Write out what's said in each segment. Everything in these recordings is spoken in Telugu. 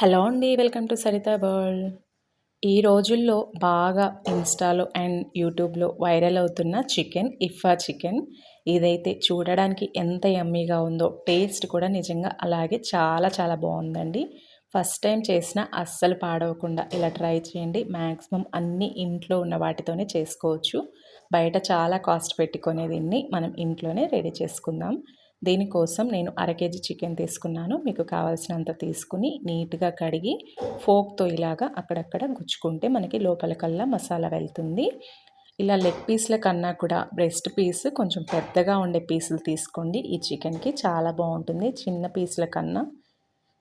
హలో అండి వెల్కమ్ టు సరిత వరల్డ్. ఈ రోజుల్లో బాగా ఇన్స్టాలో అండ్ యూట్యూబ్లో వైరల్ అవుతున్న చికెన్ ఇఫా చికెన్. ఇదైతే చూడడానికి ఎంత యమ్మీగా ఉందో టేస్ట్ కూడా నిజంగా అలాగే చాలా చాలా బాగుందండి. ఫస్ట్ టైం చేసిన అస్సలు పాడవకుండా ఇలా ట్రై చేయండి. మ్యాక్సిమం అన్ని ఇంట్లో ఉన్న వాటితోనే చేసుకోవచ్చు. బయట చాలా కాస్ట్ పెట్టుకునే దీన్ని మనం ఇంట్లోనే రెడీ చేసుకుందాం. దీనికోసం నేను అర కేజీ చికెన్ తీసుకున్నాను. మీకు కావాల్సినంత తీసుకుని నీట్గా కడిగి ఫోక్తో ఇలాగా అక్కడక్కడ గుచ్చుకుంటే మనకి లోపలికల్లా మసాలా వెళ్తుంది. ఇలా లెగ్ పీస్ల కన్నా కూడా బ్రెస్ట్ పీస్ కొంచెం పెద్దగా ఉండే పీసులు తీసుకోండి. ఈ చికెన్కి చాలా బాగుంటుంది. చిన్న పీసుల కన్నా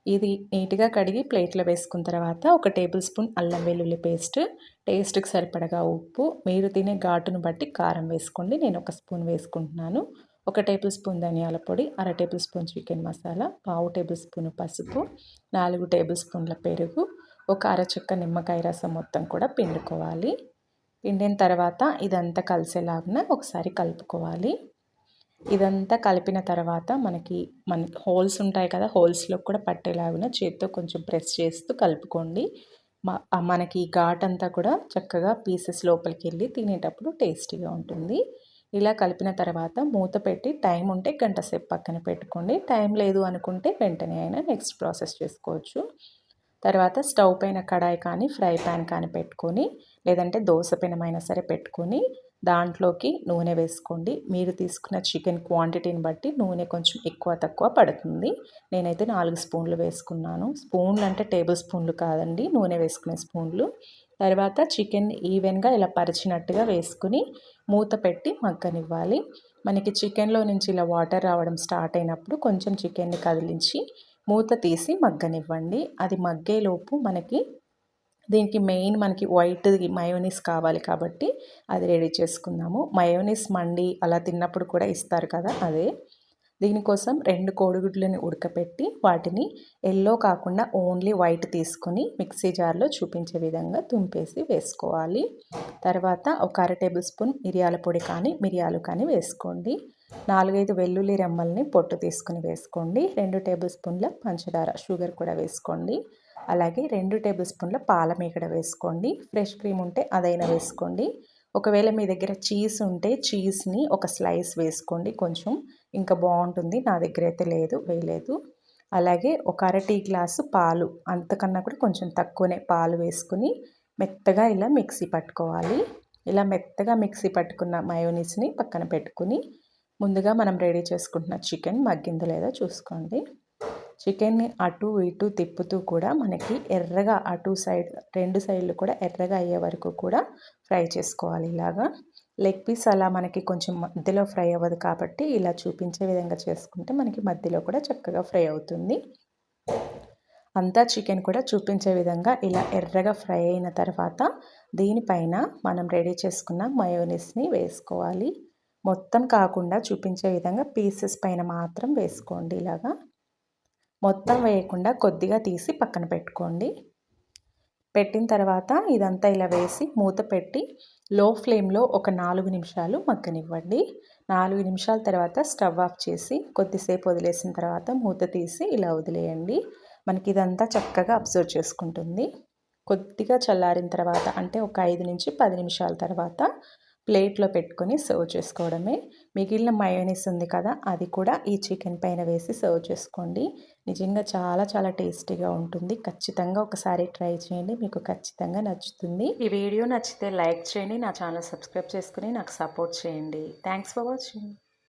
ఇది నీట్గా కడిగి ప్లేట్లో వేసుకున్న తర్వాత ఒక టేబుల్ స్పూన్ అల్లం వెల్లుల్లి పేస్ట్ టేస్ట్కి సరిపడగా ఉప్పు మీరు తినే ఘాటును బట్టి కారం వేసుకోండి. నేను ఒక స్పూన్ వేసుకుంటున్నాను. ఒక టేబుల్ స్పూన్ ధనియాల పొడి అర టేబుల్ స్పూన్ చికెన్ మసాలా పావు టేబుల్ స్పూన్ పసుపు నాలుగు టేబుల్ స్పూన్ల పెరుగు ఒక అరచుక్క నిమ్మకాయ రసం మొత్తం కూడా పిండుకోవాలి. పిండిన తర్వాత ఇదంతా కలిసేలాగా ఒకసారి కలుపుకోవాలి. ఇదంతా కలిపిన తర్వాత మనకి మన హోల్స్ ఉంటాయి కదా హోల్స్లో కూడా పట్టేలాగా చేతితో కొంచెం ప్రెస్ చేస్తూ కలుపుకోండి. మనకి ఘాట్ అంతా కూడా చక్కగా పీసెస్ లోపలికి వెళ్ళి తినేటప్పుడు టేస్టీగా ఉంటుంది. ఇలా కలిపిన తర్వాత మూత పెట్టి టైం ఉంటే గంట సేపు పక్కన పెట్టుకోండి. టైం లేదు అనుకుంటే వెంటనే అయినా నెక్స్ట్ ప్రాసెస్ చేసుకోవచ్చు. తర్వాత స్టవ్ పైన కడాయి కానీ ఫ్రై ప్యాన్ కానీ పెట్టుకొని లేదంటే దోశ పెనమైనా సరే పెట్టుకొని దాంట్లోకి నూనె వేసుకోండి. మీరు తీసుకున్న చికెన్ క్వాంటిటీని బట్టి నూనె కొంచెం ఎక్కువ తక్కువ పడుతుంది. నేనైతే నాలుగు స్పూన్లు వేసుకున్నాను. స్పూన్లు అంటే టేబుల్ స్పూన్లు కాదండి. నూనె వేసుకునే స్పూన్లు. తర్వాత చికెన్ ఈవెన్గా ఇలా పరిచినట్టుగా వేసుకుని మూత పెట్టి మగ్గనివ్వాలి. మనకి చికెన్లో నుంచి ఇలా వాటర్ రావడం స్టార్ట్ అయినప్పుడు కొంచెం చికెన్ని కదిలించి మూత తీసి మగ్గనివ్వండి. అది మగ్గేలోపు మనకి దీనికి మెయిన్ మనకి వైట్ మయోనీస్ కావాలి కాబట్టి అది రెడీ చేసుకుందాము. మయోనీస్ మండి అలా తిన్నప్పుడు కూడా ఇస్తారు కదా అదే. దీనికోసం రెండు కోడిగుడ్లని ఉడకపెట్టి వాటిని ఎల్లో కాకుండా ఓన్లీ వైట్ తీసుకొని మిక్సీ జార్లో చూపించే విధంగా తుంపేసి వేసుకోవాలి. తర్వాత ఒక అర టేబుల్ స్పూన్ మిరియాల పొడి కానీ మిరియాలు కానీ వేసుకోండి. నాలుగైదు వెల్లుల్లి రెమ్మల్ని పొట్టు తీసుకుని వేసుకోండి. రెండు టేబుల్ స్పూన్ల పంచదార షుగర్ కూడా వేసుకోండి. అలాగే రెండు టేబుల్ స్పూన్ల పాల మీగడ వేసుకోండి. ఫ్రెష్ క్రీమ్ ఉంటే అదైనా వేసుకోండి. ఒకవేళ మీ దగ్గర చీజ్ ఉంటే చీజ్ని ఒక స్లైస్ వేసుకోండి కొంచెం. ఇంకా బాగుంటుంది. నా దగ్గర అయితే లేదు వేయలేదు. అలాగే ఒక అర టీ గ్లాసు పాలు అంతకన్నా కూడా కొంచెం తక్కువనే పాలు వేసుకుని మెత్తగా ఇలా మిక్సీ పట్టుకోవాలి. ఇలా మెత్తగా మిక్సీ పట్టుకున్న మయోనీస్ని పక్కన పెట్టుకుని ముందుగా మనం రెడీ చేసుకుంటున్న చికెన్ మగ్గిందో లేదో చూసుకోండి. చికెన్ని అటు ఇటు తిప్పుతూ కూడా మనకి ఎర్రగా అటు సైడ్ రెండు సైడ్లు కూడా ఎర్రగా అయ్యే వరకు కూడా ఫ్రై చేసుకోవాలి ఇలాగా. లెగ్ పీస్ అలా మనకి కొంచెం మధ్యలో ఫ్రై అవ్వదు కాబట్టి ఇలా చూపించే విధంగా చేసుకుంటే మనకి మధ్యలో కూడా చక్కగా ఫ్రై అవుతుంది. అంతా చికెన్ కూడా చూపించే విధంగా ఇలా ఎర్రగా ఫ్రై అయిన తర్వాత దీనిపైన మనం రెడీ చేసుకున్న మయోనీస్ని వేసుకోవాలి. మొత్తం కాకుండా చూపించే విధంగా పీసెస్ పైన మాత్రం వేసుకోండి ఇలాగా. మొత్తం వేయకుండా కొద్దిగా తీసి పక్కన పెట్టుకోండి. పెట్టిన తర్వాత ఇదంతా ఇలా వేసి మూత పెట్టి లో ఫ్లేమ్లో ఒక నాలుగు నిమిషాలు మగ్గనివ్వండి. నాలుగు నిమిషాల తర్వాత స్టవ్ ఆఫ్ చేసి కొద్దిసేపు వదిలేసిన తర్వాత మూత తీసి ఇలా వదిలేయండి. మనకి ఇదంతా చక్కగా అబ్జర్వ్ చేసుకుంటుంది. కొద్దిగా చల్లారిన తర్వాత అంటే ఒక ఐదు నుంచి పది నిమిషాల తర్వాత ప్లేట్లో పెట్టుకొని సర్వ్ చేసుకోవడమే. మిగిలిన మయోనీస్ ఉంది కదా అది కూడా ఈ చికెన్ పైన వేసి సర్వ్ చేసుకోండి. నిజంగా చాలా చాలా టేస్టీగా ఉంటుంది. ఖచ్చితంగా ఒకసారి ట్రై చేయండి. మీకు ఖచ్చితంగా నచ్చుతుంది. ఈ వీడియో నచ్చితే లైక్ చేయండి. నా ఛానల్ సబ్స్క్రైబ్ చేసుకుని నాకు సపోర్ట్ చేయండి. Thanks for watching.